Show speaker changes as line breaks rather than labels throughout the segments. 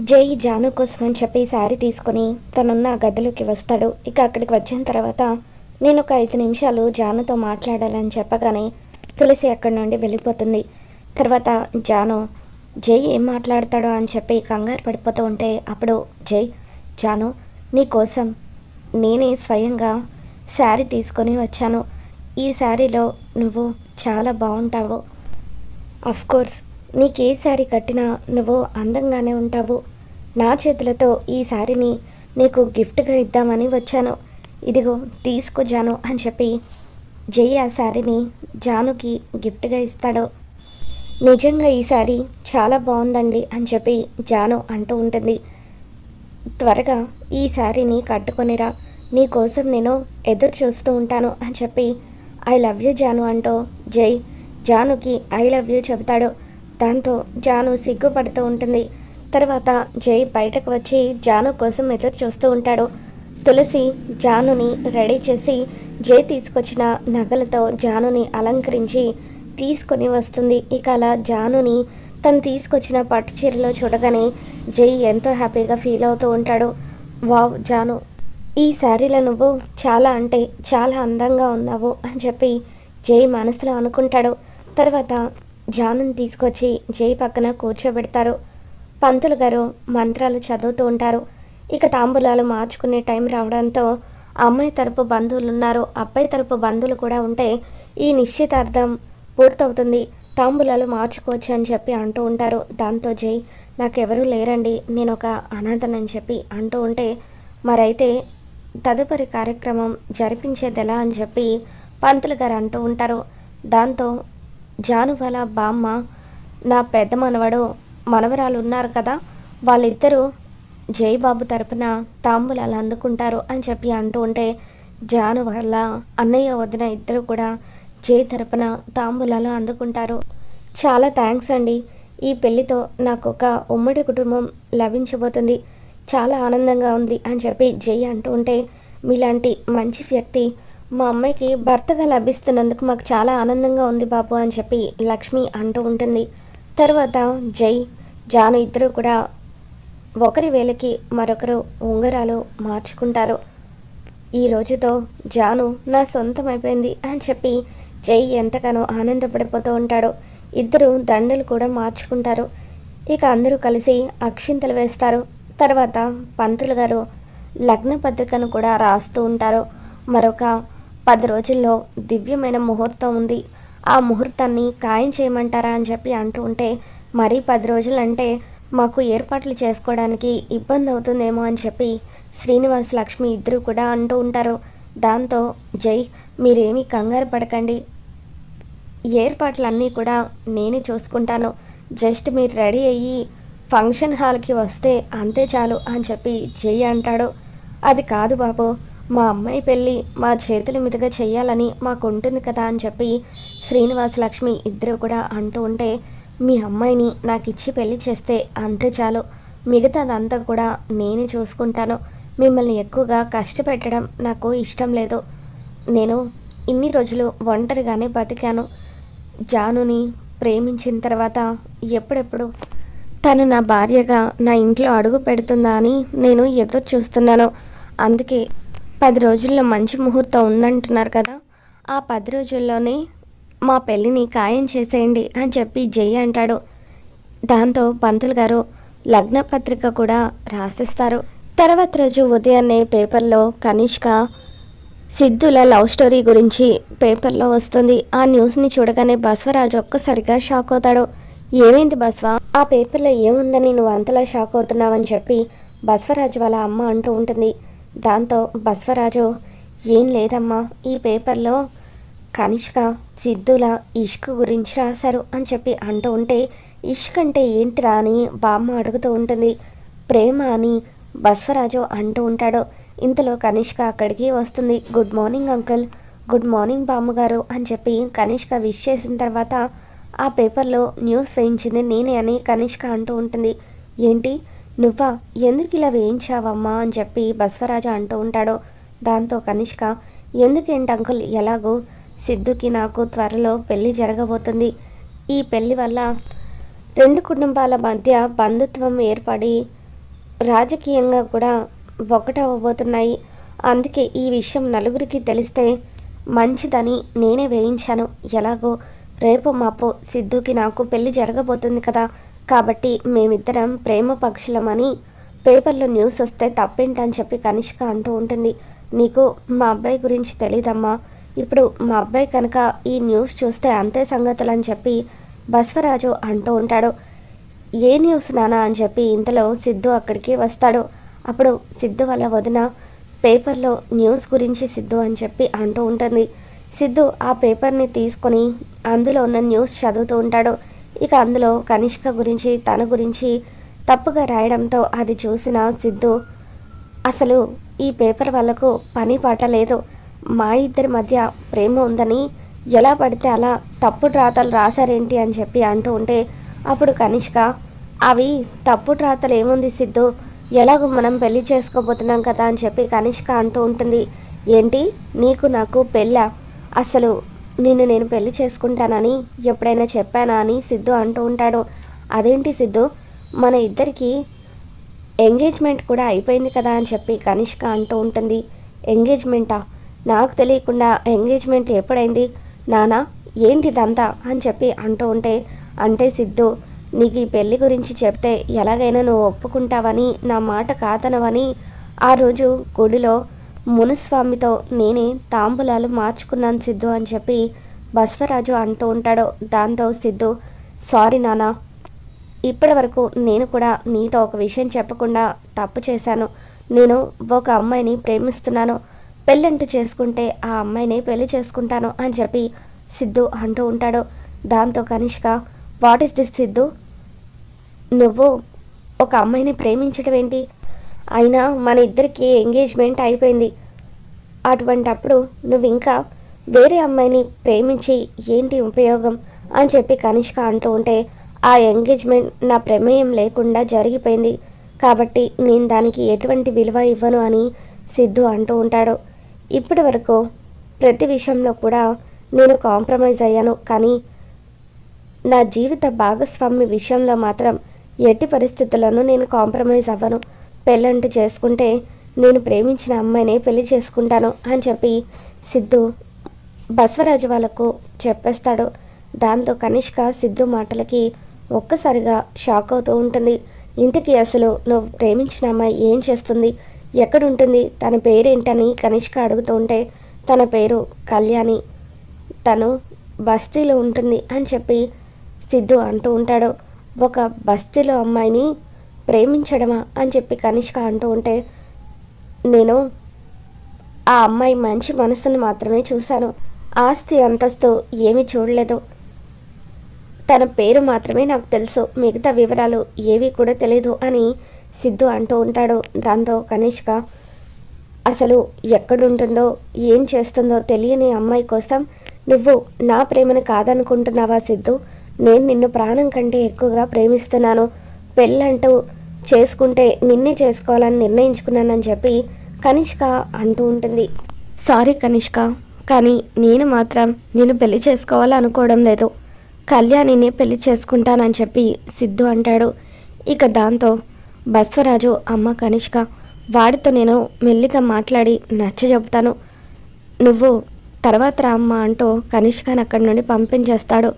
జై జాను కోసం అని చెప్పి శారీ తీసుకొని తనున్న గదిలోకి వస్తాడు. ఇక అక్కడికి వచ్చిన తర్వాత నేను ఒక ఐదు నిమిషాలు జానుతో మాట్లాడాలని చెప్పగానే తులసి అక్కడి నుండి వెళ్ళిపోతుంది. తర్వాత జాను జై ఏం మాట్లాడతాడో అని చెప్పి కంగారు పడిపోతూ ఉంటే అప్పుడు జై జాను నీ కోసం నేనే స్వయంగా శారీ తీసుకొని వచ్చాను. ఈ శారీలో నువ్వు చాలా బాగుంటావు. కోర్స్ నీకు ఏ శారీ కట్టినా నువ్వు అందంగానే ఉంటావు. నా చేతులతో ఈ శారీని నీకు గిఫ్ట్గా ఇద్దామని వచ్చాను. ఇదిగో తీసుకో జాను అని చెప్పి జై ఆ శారీని జానుకి గిఫ్ట్గా ఇస్తాడు. నిజంగా ఈ శారీ చాలా బాగుందండి అని చెప్పి జాను అంటూ ఉంటుంది. త్వరగా ఈ శారీని కట్టుకొనిరా. నీ కోసం నేను ఎదురు చూస్తూ ఉంటాను అని చెప్పి ఐ లవ్ యూ జాను అంటూ జై జానుకి ఐ లవ్ యూ చెబుతాడు. దాంతో జాను సిగ్గుపడుతూ ఉంటుంది. తర్వాత జై బయటకు వచ్చి జాను కోసం ఎదురు చూస్తూ ఉంటాడు. తులసి జానుని రెడీ చేసి జై తీసుకొచ్చిన నగలతో జానుని అలంకరించి తీసుకొని వస్తుంది. ఇక అలా జానుని తను తీసుకొచ్చిన పట్టు చీరలో చూడగానే జై ఎంతో హ్యాపీగా ఫీల్ అవుతూ ఉంటాడు. వావ్ జాను ఈ శారీలో నువ్వు చాలా అంటే చాలా అందంగా ఉన్నావు అని చెప్పి జై మనసులో అనుకుంటాడు. తర్వాత జానుని తీసుకొచ్చి జై పక్కన కూర్చోబెడతారు. పంతులు గారు మంత్రాలు చదువుతూ ఉంటారు. ఇక తాంబూలాలు మార్చుకునే టైం రావడంతో అమ్మాయి తరపు బంధువులు ఉన్నారు అబ్బాయి తరపు బంధువులు కూడా ఉంటే ఈ నిశ్చితార్థం పూర్తవుతుంది. తాంబూలాలు మార్చుకోవచ్చు అని చెప్పి అంటూ ఉంటారు. దాంతో జై నాకెవరూ లేరండి. నేను ఒక అనాథనని చెప్పి అంటూ ఉంటే మరైతే తదుపరి కార్యక్రమం జరిపించేది ఎలా అని చెప్పి పంతులు గారు అంటూ ఉంటారు. దాంతో జాను వాళ్ళ బామ్మ నా పెద్ద మనవడు మనవరాలు ఉన్నారు కదా వాళ్ళిద్దరూ జయబాబు తరపున తాంబూలాలు అందుకుంటారు అని చెప్పి అంటూ ఉంటే జాను అన్నయ్య వదిన ఇద్దరు కూడా జై తరపున తాంబూలాలు అందుకుంటారు. చాలా థ్యాంక్స్ అండి. ఈ పెళ్ళితో నాకు ఒక ఉమ్మడి కుటుంబం లభించబోతుంది. చాలా ఆనందంగా ఉంది అని చెప్పి జై అంటూ ఉంటే మీలాంటి మంచి వ్యక్తి మా అమ్మాయికి భర్తగా లభిస్తున్నందుకు మాకు చాలా ఆనందంగా ఉంది బాబు అని చెప్పి లక్ష్మి అంటూ ఉంటుంది. తర్వాత జై జాను ఇద్దరు కూడా ఒకరి వేలకి మరొకరు ఉంగరాలు మార్చుకుంటారు. ఈ రోజుతో జాను నా సొంతం అయిపోయింది అని చెప్పి జై ఎంతగానో ఆనందపడిపోతూ ఉంటాడు. ఇద్దరు దండలు కూడా మార్చుకుంటారు. ఇక అందరూ కలిసి అక్షింతలు వేస్తారు. తర్వాత పంతులు గారు లగ్న పత్రికను కూడా రాస్తూ ఉంటారు. మరొక పది రోజుల్లో దివ్యమైన ముహూర్తం ఉంది. ఆ ముహూర్తాన్ని ఖాయం చేయమంటారా అని చెప్పి అంటూ ఉంటే మరీ పది రోజులు అంటే మాకు ఏర్పాట్లు చేసుకోవడానికి ఇబ్బంది అవుతుందేమో అని చెప్పి శ్రీనివాస్ లక్ష్మి ఇద్దరు కూడా అంటూ ఉంటారు. దాంతో జై మీరేమీ కంగారు పడకండి. ఏర్పాట్లన్నీ కూడా నేనే చూసుకుంటాను. జస్ట్ మీరు రెడీ అయ్యి ఫంక్షన్ హాల్కి వస్తే అంతే చాలు అని చెప్పి జై అంటాడు. అది కాదు బాబు మా అమ్మాయి పెళ్ళి మా చేతుల మీదుగా చెయ్యాలని మాకు ఉంటుంది కదా అని చెప్పి శ్రీనివాస్ లక్ష్మి ఇద్దరు కూడా అంటూ ఉంటే మీ అమ్మాయిని నాకు ఇచ్చి పెళ్ళి చేస్తే అంతే చాలు. మిగతాదంతా కూడా నేనే చూసుకుంటాను. మిమ్మల్ని ఎక్కువగా కష్టపెట్టడం నాకు ఇష్టం లేదు. నేను ఇన్ని రోజులు ఒంటరిగానే బతికాను. జానుని ప్రేమించిన తర్వాత ఎప్పుడెప్పుడు తను నా భార్యగా నా ఇంట్లో అడుగు పెడుతుందా అని నేను ఎదురు చూస్తున్నాను అందుకే పది రోజుల్లో మంచి ముహూర్తం ఉందంటున్నారు కదా. ఆ పది రోజుల్లోనే మా పెళ్ళిని ఖాయం చేసేయండి అని చెప్పి జై అంటాడు. దాంతో పంతులు గారు లగ్న పత్రిక కూడా రాసిస్తారు. తర్వాత రోజు ఉదయాన్నే పేపర్లో కనిష్క సిద్ధుల లవ్ స్టోరీ గురించి పేపర్లో వస్తుంది. ఆ న్యూస్ని చూడగానే బసవరాజు ఒక్కసారిగా షాక్ అవుతాడు. ఏమైంది బస్వ? ఆ పేపర్లో ఏముందని నువ్వు అంతలా షాక్ అవుతున్నావని చెప్పి బసవరాజు వాళ్ళ అమ్మ అంటూ ఉంటుంది. దాంతో బస్వరాజు ఏం లేదమ్మా ఈ పేపర్లో కనిష్క సిద్ధుల ఇష్క్ గురించి రాశారు అని చెప్పి అంటూ ఉంటే ఇష్క్ అంటే ఏంటిరా అని బామ్మ అడుగుతూ ఉంటుంది. ప్రేమ అని బస్వరాజు అంటూ ఉంటాడు. ఇంతలో కనిష్క అక్కడికి వస్తుంది. Good morning uncle good morning బామ్మగారు అని చెప్పి కనిష్క విష్ చేసిన తర్వాత ఆ పేపర్లో న్యూస్ వేయించింది నేనే అని కనిష్క అంటూ ఉంటుంది. ఏంటి? నువ్వా? ఎందుకు ఇలా వేయించావమ్మా అని చెప్పి బస్వరాజు అంటూ ఉంటాడు. దాంతో కనిష్క ఎందుకేంటి అంకుల్? ఎలాగో? సిద్ధుకి నాకు త్వరలో పెళ్ళి జరగబోతుంది. ఈ పెళ్ళి వల్ల రెండు కుటుంబాల మధ్య బంధుత్వం ఏర్పడి రాజకీయంగా కూడా ఒకటవ్వబోతున్నాయి. అందుకే ఈ విషయం నలుగురికి తెలిస్తే మంచిదని నేనే వేయించాను. ఎలాగో? రేపు మాపు సిద్ధుకి నాకు పెళ్ళి జరగబోతుంది కదా. కాబట్టి మేమిద్దరం ప్రేమ పక్షులమని పేపర్లో న్యూస్ వస్తే తప్పేంటని చెప్పి కనిష్క అంటూ ఉంటుంది. నీకు మా అబ్బాయి గురించి తెలీదమ్మా. ఇప్పుడు మా అబ్బాయి కనుక ఈ న్యూస్ చూస్తే అంతే సంగతులు అని చెప్పి బస్వరాజు అంటూ ఉంటాడు. ఏ న్యూస్ నానా అని చెప్పి ఇంతలో సిద్ధు అక్కడికి వస్తాడు. అప్పుడు సిద్ధు వాళ్ళ వదిన పేపర్లో న్యూస్ గురించి సిద్ధు అని చెప్పి అంటూ ఉంటుంది. సిద్ధు ఆ పేపర్ని తీసుకొని అందులో ఉన్న న్యూస్ చదువుతూ ఉంటాడు. ఇక అందులో కనిష్క గురించి తన గురించి తప్పుగా రాయడంతో అది చూసిన సిద్ధు అసలు ఈ పేపర్ వాళ్ళకు పని పాట లేదు. మా ఇద్దరి మధ్య ప్రేమ ఉందని ఎలా పడితే అలా తప్పుడు రాతలు రాశారేంటి అని చెప్పి అంటూ ఉంటే అప్పుడు కనిష్క అవి తప్పుడు రాతలు ఏముంది సిద్ధు? ఎలాగో మనం పెళ్ళి చేసుకోబోతున్నాం కదా అని చెప్పి కనిష్క అంటూ ఉంటుంది. ఏంటి? నీకు నాకు పెళ్ళ? అసలు నిన్ను నేను పెళ్ళి చేసుకుంటానని ఎప్పుడైనా చెప్పానా అని సిద్ధు అంటూ ఉంటాడు. అదేంటి సిద్ధు? మన ఇద్దరికి ఎంగేజ్మెంట్ కూడా అయిపోయింది కదా అని చెప్పి కనిష్క అంటూ ఉంటుంది. ఎంగేజ్మెంటా? నాకు తెలియకుండా ఎంగేజ్మెంట్ ఎప్పుడైంది? నానా ఏంటిదంతా అని చెప్పి అంటూ ఉంటే అంటే సిద్ధు నీకు ఈ పెళ్ళి గురించి చెప్తే ఎలాగైనా నువ్వు ఒప్పుకుంటావని నా మాట కాదనవని ఆ రోజు గుడిలో మునుస్వామితో నేనే తాంబూలాలు మార్చుకున్నాను సిద్ధు అని చెప్పి బసవరాజు అంటూ ఉంటాడు. దాంతో సిద్ధు సారీ నానా ఇప్పటి వరకు నేను కూడా నీతో ఒక విషయం చెప్పకుండా తప్పు చేశాను. నేను ఒక అమ్మాయిని ప్రేమిస్తున్నాను. పెళ్ళంటూ చేసుకుంటే ఆ అమ్మాయిని పెళ్ళి చేసుకుంటాను అని చెప్పి సిద్ధు అంటూ ఉంటాడు. దాంతో Kanishka what is this Siddhu? నువ్వు ఒక అమ్మాయిని ప్రేమించడం ఏంటి? అయినా మన ఇద్దరికి ఎంగేజ్మెంట్ అయిపోయింది. అటువంటప్పుడు నువ్వు ఇంకా వేరే అమ్మాయిని ప్రేమించి ఏంటి ఉపయోగం అని చెప్పి కనిష్క అంటూ ఉంటే ఆ ఎంగేజ్మెంట్ నా ప్రమేయం లేకుండా జరిగిపోయింది. కాబట్టి నేను దానికి ఎటువంటి విలువ ఇవ్వను అని సిద్ధు అంటూ ఉంటాడు. ఇప్పటి వరకు ప్రతి విషయంలో కూడా నేను కాంప్రమైజ్ అయ్యాను. కానీ నా జీవిత భాగస్వామి విషయంలో మాత్రం ఎట్టి పరిస్థితుల్లోనూ నేను కాంప్రమైజ్ అవ్వను. పెళ్ళంటూ చేసుకుంటే నేను ప్రేమించిన అమ్మాయిని పెళ్ళి చేసుకుంటాను అని చెప్పి సిద్ధు బసవరాజు వాళ్ళకు చెప్పేస్తాడు. దాంతో కనిష్క సిద్ధు మాటలకి ఒక్కసారిగా షాక్ అవుతూ ఉంటుంది. ఇంతకీ అసలు నువ్వు ప్రేమించిన అమ్మాయి ఏం చేస్తుంది? ఎక్కడుంటుంది? తన పేరేంటని కనిష్క అడుగుతూ ఉంటే తన పేరు కళ్యాణి. తను బస్తీలో ఉంటుంది అని చెప్పి సిద్ధు అంటూ ఉంటాడు. ఒక బస్తీలో అమ్మాయిని ప్రేమించడమా అని చెప్పి కనిష్క అంటూ ఉంటే నేను ఆ అమ్మాయి మంచి మనసుని మాత్రమే చూశాను. ఆస్తి అంతస్తు ఏమీ చూడలేదు. తన పేరు మాత్రమే నాకు తెలుసు. మిగతా వివరాలు ఏవి కూడా తెలియదు అని సిద్ధు అంటూ ఉంటాడు. దాంతో కనిష్క అసలు ఎక్కడుంటుందో ఏం చేస్తుందో తెలియని అమ్మాయి కోసం నువ్వు నా ప్రేమను కాదనుకుంటున్నావా సిద్ధు? నేను నిన్ను ప్రాణం కంటే ఎక్కువగా ప్రేమిస్తున్నాను. పెళ్ళంటూ చేసుకుంటే నిన్నే చేసుకోవాలని నిర్ణయించుకున్నానని చెప్పి కనిష్క అంటూ ఉంటుంది. సారీ కనిష్క కానీ నేను మాత్రం నేను పెళ్ళి చేసుకోవాలనుకోవడం లేదు. కళ్యాణిని పెళ్ళి చేసుకుంటానని చెప్పి సిద్ధు అంటాడు. ఇక దాంతో బస్వరాజు అమ్మ కనిష్క వాడితో నేను మెల్లిగా మాట్లాడి నచ్చ చెబుతాను. నువ్వు తర్వాత రామ్మ అంటూ కనిష్కని అక్కడి నుండి పంపించేస్తాడు.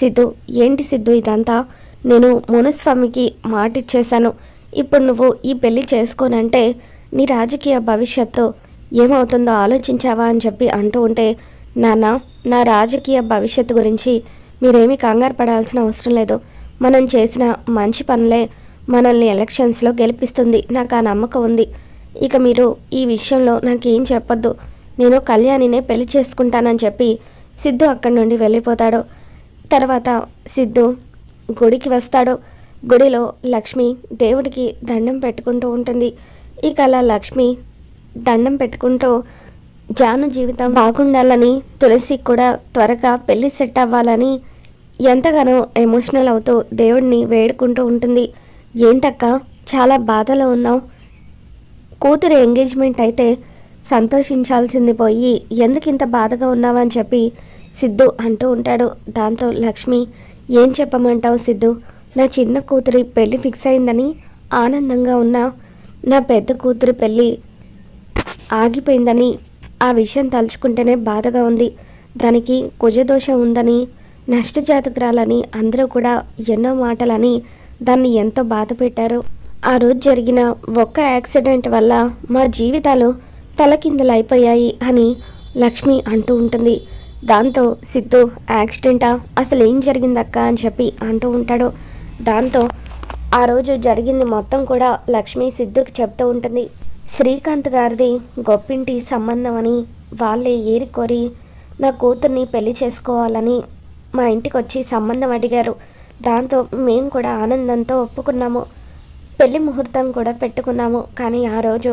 సిద్ధు ఏంటి సిద్ధు ఇదంతా? నేను మునుస్వామికి మాట ఇచ్చేశాను ఇప్పుడు నువ్వు ఈ పెళ్ళి చేసుకోనంటే నీ రాజకీయ భవిష్యత్తు ఏమవుతుందో ఆలోచించావా అని చెప్పి అంటూ ఉంటే నాన్న నా రాజకీయ భవిష్యత్తు గురించి మీరేమీ కంగారు పడాల్సిన అవసరం లేదు. మనం చేసిన మంచి పనులే మనల్ని ఎలక్షన్స్లో గెలిపిస్తుంది. నాకు ఆ నమ్మకం ఉంది. ఇక మీరు ఈ విషయంలో నాకేం చెప్పొద్దు. నేను కళ్యాణినే పెళ్ళి చేసుకుంటానని చెప్పి సిద్ధు అక్కడి నుండి వెళ్ళిపోతాడు. తర్వాత సిద్ధు గుడికి వస్తాడు. గుడిలో లక్ష్మి దేవుడికి దండం పెట్టుకుంటూ ఉంటుంది. ఇక అలా లక్ష్మి దండం పెట్టుకుంటూ జాను జీవితం బాగుండాలని తులసి కూడా త్వరగా పెళ్ళి సెట్ అవ్వాలని ఎంతగానో ఎమోషనల్ అవుతూ దేవుడిని వేడుకుంటూ ఉంటుంది. ఏంటక్క చాలా బాధలో ఉన్నావు. కూతురు ఎంగేజ్మెంట్ అయితే సంతోషించాల్సింది పోయి ఎందుకు ఇంత బాధగా ఉన్నావని చెప్పి సిద్ధు అంటూ ఉంటాడు. దాంతో లక్ష్మి ఏం చెప్పమంటావు సిద్ధు? నా చిన్న కూతురి పెళ్ళి ఫిక్స్ అయిందని ఆనందంగా ఉన్న నా పెద్ద కూతురు పెళ్ళి ఆగిపోయిందని ఆ విషయం తలుచుకుంటేనే బాధగా ఉంది. దానికి కుజదోషం ఉందని నష్టజాతకురాలని అందరూ కూడా ఎన్నో మాటలని దాన్ని ఎంతో బాధ పెట్టారు ఆ రోజు జరిగిన ఒక్క యాక్సిడెంట్ వల్ల మా జీవితాలు తలకిందులైపోయాయి అని లక్ష్మి అంటూ ఉంటుంది. దాంతో సిద్ధు యాక్సిడెంటా? అసలు ఏం జరిగిందక్క అని చెప్పి అంటూ ఉంటాడు. దాంతో ఆ రోజు జరిగింది మొత్తం కూడా లక్ష్మి సిద్ధుకి చెప్తూ ఉంటుంది. శ్రీకాంత్ గారిది గొప్పింటి సంబంధం అని వాళ్ళే ఏరికోరి నా కూతుర్ని పెళ్ళి చేసుకోవాలని మా ఇంటికి వచ్చి సంబంధం అడిగారు. దాంతో మేము కూడా ఆనందంతో ఒప్పుకున్నాము. పెళ్ళి ముహూర్తం కూడా పెట్టుకున్నాము. కానీ ఆ రోజు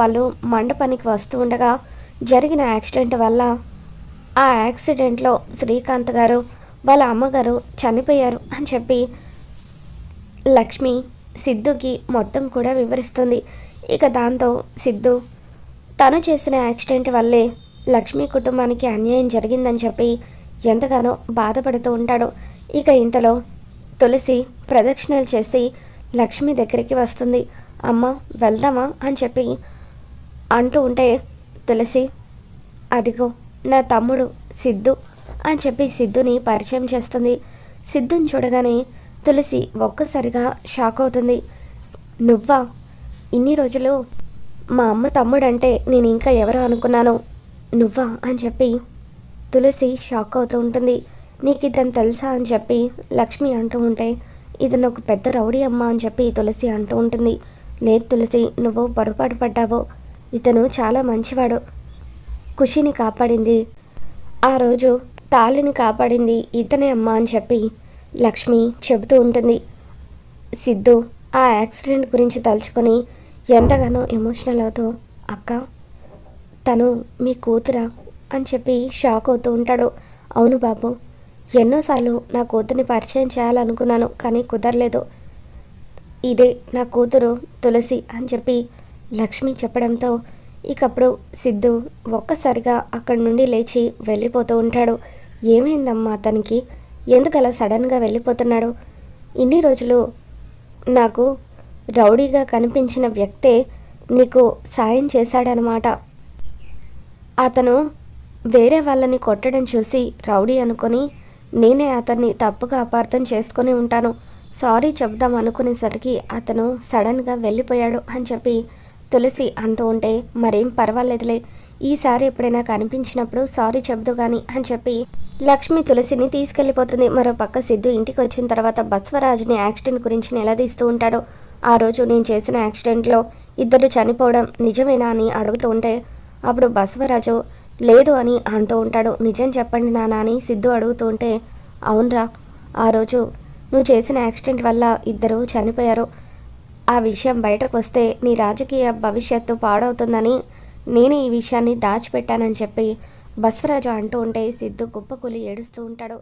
వాళ్ళు మండపానికి వస్తూ ఉండగా జరిగిన యాక్సిడెంట్ వల్ల ఆ యాక్సిడెంట్లో శ్రీకాంత్ గారు వాళ్ళ అమ్మగారు చనిపోయారు అని చెప్పి లక్ష్మి సిద్ధుకి మొత్తం కూడా వివరిస్తుంది. ఇక దాంతో సిద్ధు తను చేసిన యాక్సిడెంట్ వల్లే లక్ష్మి కుటుంబానికి అన్యాయం జరిగిందని చెప్పి ఎంతగానో బాధపడుతూ ఉంటాడు. ఇక ఇంతలో తులసి ప్రదక్షిణలు చేసి లక్ష్మి దగ్గరికి వస్తుంది. అమ్మ వెళ్దామా అని చెప్పి అంటూ ఉంటే తులసి అదిగో నా తమ్ముడు సిద్ధు అని చెప్పి సిద్ధుని పరిచయం చేస్తుంది. సిద్ధుని చూడగానే తులసి ఒక్కసారిగా షాక్ అవుతుంది. నువ్వా? ఇన్ని రోజులు మా అమ్మ తమ్ముడంటే నేను ఇంకా ఎవరో అనుకున్నాను. నువ్వా? అని చెప్పి తులసి షాక్ అవుతూ ఉంటుంది. నీకు ఇతను తెలుసా? అని చెప్పి లక్ష్మి అంటూ ఉంటే ఇతను ఒక పెద్ద రౌడీ అమ్మ అని చెప్పి తులసి అంటూ ఉంటుంది. లేదు తులసి నువ్వు పొరపాటు పడ్డావు. ఇతను చాలా మంచివాడు. ఖుషిని కాపాడింది. ఆ రోజు తాళిని కాపాడింది ఇతనే అమ్మ అని చెప్పి లక్ష్మి చెబుతూ ఉంటుంది. సిద్ధు ఆ యాక్సిడెంట్ గురించి తలుచుకొని ఎంతగానో ఎమోషనల్ అవుతూ అక్క తను మీ కూతురా? అని చెప్పి షాక్ అవుతూ ఉంటాడు. అవును బాబు ఎన్నోసార్లు నా కూతుర్ని పరిచయం చేయాలనుకున్నాను కానీ కుదరలేదు. ఇదే నా కూతురు తులసి అని చెప్పి లక్ష్మి చెప్పడంతో ఇకప్పుడు సిద్ధు ఒక్కసారిగా అక్కడి నుండి లేచి వెళ్ళిపోతూ ఉంటాడు. ఏమైందమ్మా అతనికి? ఎందుకలా సడన్గా వెళ్ళిపోతున్నాడు? ఇన్ని రోజులు నాకు రౌడీగా కనిపించిన వ్యక్తే నీకు సాయం చేశాడనమాట అతను వేరే వాళ్ళని కొట్టడం చూసి రౌడీ అనుకొని నేనే అతన్ని తప్పుగా అపార్థం చేసుకొని ఉంటాను. సారీ చెప్దాం అనుకునేసరికి అతను సడన్గా వెళ్ళిపోయాడు అని చెప్పి తులసి అంటూ ఉంటే మరేం పర్వాలేదులే. ఈసారి ఎప్పుడైనా కనిపించినప్పుడు సారీ చెబుదు కానీ అని చెప్పి లక్ష్మి తులసిని తీసుకెళ్ళిపోతుంది మరో పక్క సిద్ధు ఇంటికి వచ్చిన తర్వాత బస్వరాజుని యాక్సిడెంట్ గురించి నిలదీస్తూ ఉంటాడు. ఆ రోజు నేను చేసిన యాక్సిడెంట్లో ఇద్దరు చనిపోవడం నిజమేనా అని అడుగుతూ ఉంటే అప్పుడు బసవరాజు లేదు అని అంటూ ఉంటాడు. నిజం చెప్పండి నానా అని సిద్ధు అడుగుతూ ఉంటే అవునరా. ఆ రోజు నువ్వు చేసిన యాక్సిడెంట్ వల్ల ఇద్దరు చనిపోయారు. ఆ విషయం బయటకు వస్తే నీ రాజకీయ భవిష్యత్తు పాడవుతుందని నేను ఈ విషయాన్ని దాచిపెట్టానని చెప్పి బస్వరాజు అంటూ ఉంటే సిద్ధు కుప్పకూలి ఏడుస్తూ ఉంటాడు.